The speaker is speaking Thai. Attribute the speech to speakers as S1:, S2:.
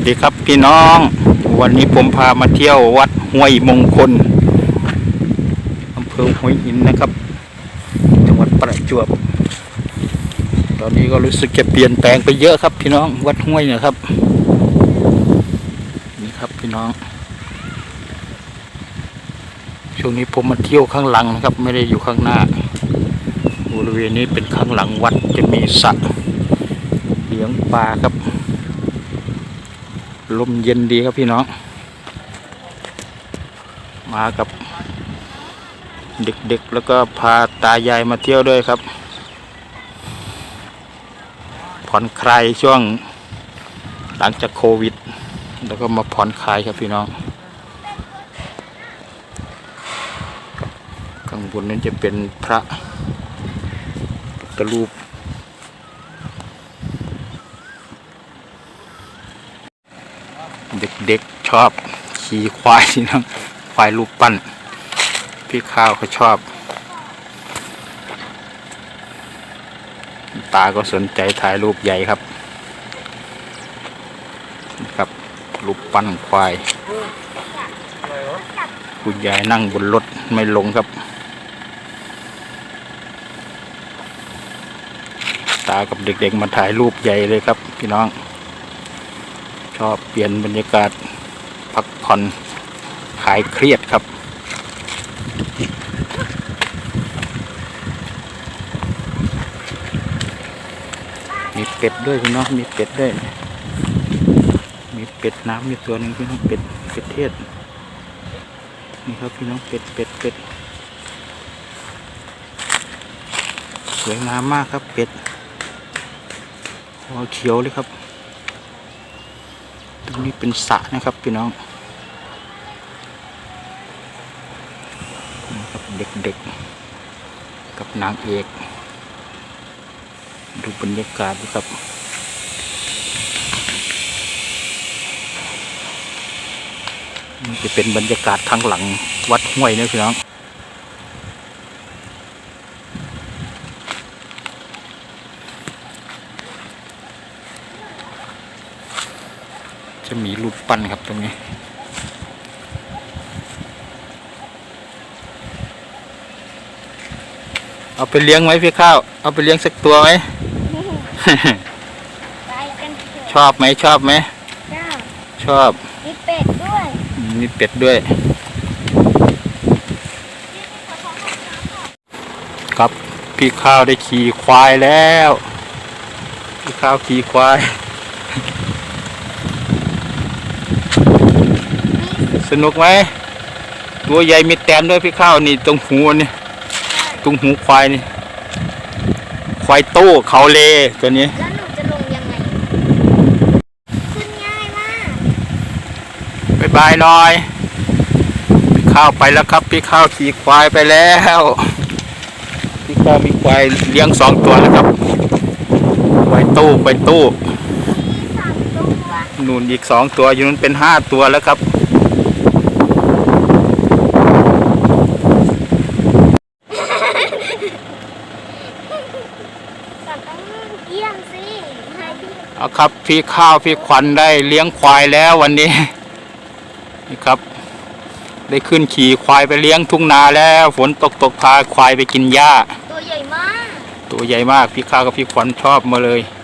S1: วัสดีครับพี่น้อง วันนี้ผมพามาเที่ยววัดห้วยมงคลอำเภอห้วยหินนะครับ จังหวัดประจวบ ตอนนี้ก็รู้สึกจะเปลี่ยนแปลงไปเยอะครับ พี่น้องวัดห้วยนะครับ นี่ครับพี่น้อง ช่วงนี้ผมมาเที่ยวข้างหลังนะครับ ไม่ได้อยู่ข้างหน้า บริเวณนี้เป็นข้างหลังวัดจะมีสระเลี้ยงปลาครับ ลมเย็นดีครับพี่น้อง มากับ เด็กๆแล้วก็พาตายายมาเที่ยวด้วยครับ ผ่อนคลายช่วงหลังจากโควิด แล้วก็มาผ่อนคลายครับพี่น้อง ข้างบนนั้นจะเป็นพระพุทธรูป เด็กๆชอบขี่ควายนี่นะควายรูปปั้น พี่ข้าวเขาชอบ ตาก็สนใจถ่ายรูปใหญ่ครับนะครับรูปปั้นควาย คุณยายนั่งบนรถไม่ลงครับ ตากับเด็กๆมาถ่ายรูปใหญ่เลยครับ พี่น้อง ชอบเปลี่ยนบรรยากาศพักผ่อนคลายเครียดครับ มีเป็ดด้วยพี่น้องมีเป็ดด้วย มีเป็ดน้ำมีตัวหนึ่งพี่น้องเป็ดเป็ดเทศ นี่ครับพี่น้องเป็ดเป็ดเป็ดสวยงามมากครับเป็ดหัวเขียวเลยครับ ตรงนี้เป็นสระนะครับพี่น้องนะครับเด็กๆ กับนางเอก ดูบรรยากาศดูครับนี่จะเป็นบรรยากาศข้างหลังวัดห้วยนะพี่น้อง จะมีรูปปั้นครับตรงนี้ เอาไปเลี้ยงไหมพี่ข้าว เอาไปเลี้ยงสักตัวไหม
S2: ไปกันเถอะ
S1: ชอบไหมชอบไหม
S2: จ้า
S1: ชอบ
S2: มีเป็ดด้วย
S1: อืมมีเป็ดด้วย ครับพี่ข้าวได้ขี่ควายแล้ว พี่ข้าวขี่ควาย สนุกไหมตัวใหญ่มีแต้มด้วยพี่ข้าวนี่ตรงหูนี่ตรงหูควายนี่ควายโต้เขาเลตัวนี้
S2: แล้วหนูจะลงยังไงขึ้นง่ายมาก
S1: บายบายหน่อยพี่ข้าวไปแล้วครับ พี่ข้าวขี่ควายไปแล้วพี่ข้าวมีควายเลี้ยงสองตัวแล้วครับควายตู้ควายตู้
S2: มีสามตัว
S1: นู่นอีกสองตัวอยู่นู้นเป็นห้าตัวแล้วครับ
S2: แต่ต้องเยี่ยมสิให้ พี่
S1: เอาครับพี่ข้าวพี่ขวัญได้เลี้ยงควายแล้ววันนี้นี่ครับ ได้ขึ้นขี่ควายไปเลี้ยงทุ่งนาแล้วฝนตกตกพาควายไปกินหญ้า
S2: ตัวใหญ่มาก
S1: ตัวใหญ่มากพี่ข้าวกับพี่ขวัญชอบมาเลย
S2: เ